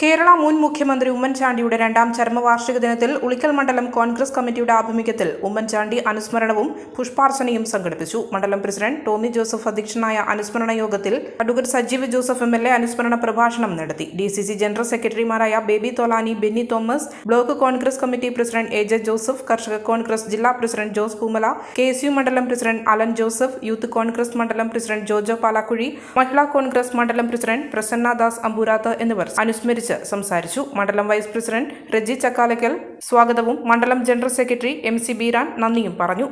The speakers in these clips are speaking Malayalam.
കേരള മുൻ മുഖ്യമന്ത്രി ഉമ്മൻചാണ്ടിയുടെ രണ്ടാം ചരമവാർഷിക ദിനത്തിൽ ഉളിക്കൽ മണ്ഡലം കോൺഗ്രസ് കമ്മിറ്റിയുടെ ആഭിമുഖ്യത്തിൽ ഉമ്മൻചാണ്ടി അനുസ്മരണവും പുഷ്പാർച്ചനയും സംഘടിപ്പിച്ചു. മണ്ഡലം പ്രസിഡന്റ് ടോമി ജോസഫ് അധ്യക്ഷനായ അനുസ്മരണ യോഗത്തിൽ advocate Sajeev Joseph M L A അനുസ്മരണ പ്രഭാഷണം നടത്തി. ഡി സി സി ജനറൽ സെക്രട്ടറിമാരായ Baby Tholani Benny Thomas block Congress committee president A J Joseph Karshaka Congress ജില്ലാ president Jose Poomala K S U മണ്ഡലം president Alan Joseph youth Congress മണ്ഡലം പ്രസിഡന്റ് ജോജോ പാലാക്കുഴി മഹിളാ കോൺഗ്രസ് മണ്ഡലം പ്രസിഡന്റ് പ്രസന്ന ദാസ് അമ്പൂരാത്ത് എന്നിവർ അനുസ്മരിച്ച്. സംസാരിച്ചു. മണ്ഡലം വൈസ് പ്രസിഡന്റ് റെജി ചക്കാലക്കൽ സ്വാഗതവും. മണ്ഡലം general secretary M C Beeran നന്ദിയും പറഞ്ഞു.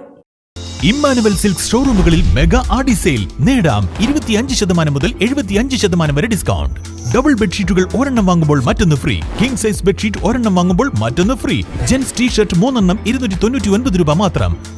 ഇമ്മാനുവൽ സിൽക്ക് ഷോറൂമുകളിൽ മെഗാ ആഡി സെയിൽ. നേടാം ഇരുപത്തിയഞ്ച് ശതമാനം മുതൽ എഴുപത്തിയഞ്ച് ശതമാനം വരെ ഡിസ്കൗണ്ട്. ഡബിൾ ബെഡ്ഷീറ്റുകൾ ഒരെണ്ണം വാങ്ങുമ്പോൾ മറ്റൊന്ന് ഫ്രീ. കിങ് സൈസ് ബെഡ്ഷീറ്റ് ഒരെണ്ണം വാങ്ങുമ്പോൾ മറ്റൊന്ന് ഫ്രീ. ജെൻസ് ടീ ഷർട്ട് മൂന്നെണ്ണം ഇരുന്നൂറ്റി തൊണ്ണൂറ്റി ഒൻപത് രൂപ മാത്രം.